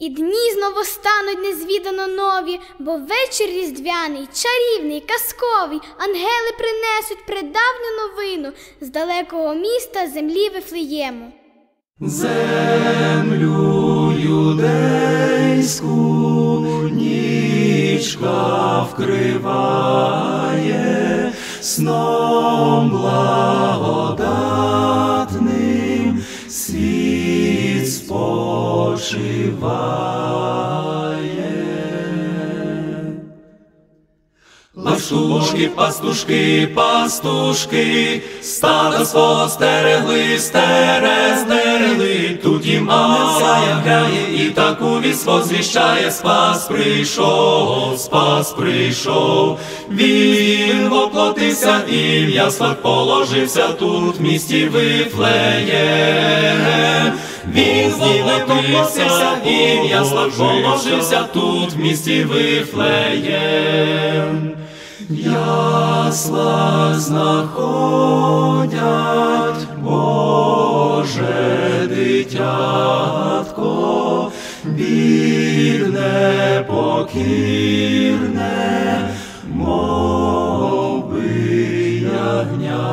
І дні знову стануть незвідано нові, бо вечір різдвяний, чарівний, казковий, ангели принесуть предавню новину з далекого міста землі Вифлеєму. Землю юдейську нічка вкриває сном благодатним світ спочиває. Пастушки, пастушки, пастушки, стадо свого стерегли, стере, тут грає, і таку вість возвіщає, спас прийшов, спас прийшов, він воплотився і в яслах положився. Тут, в місті Вифлеєм. Він воплотився і в яслах положився. Тут, в місті Вифлеєм. Ясла знаходять бідне, покірне, мов би ягнятко.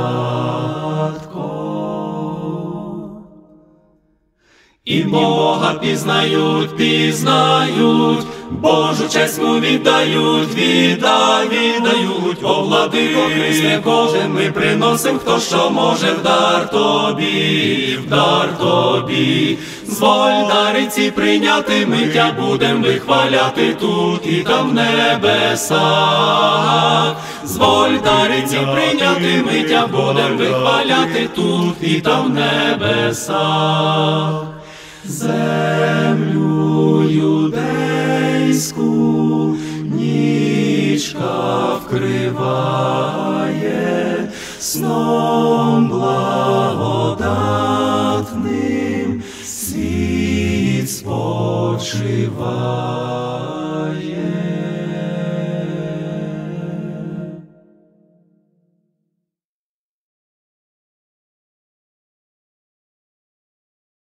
І Бога пізнають, пізнають, Божу честь му віддають, віддай, віддають, о владико Христе Боже, ми приносим, хто що може в дар тобі, в дар тобі, зволь дариці прийняти, ми тя будем вихваляти тут і там в небесах. Зволь дариці прийняти, ми тя будем вихваляти тут і там в небесах. Землю юдейську нічка вкриває сном благодатним світ спочиває.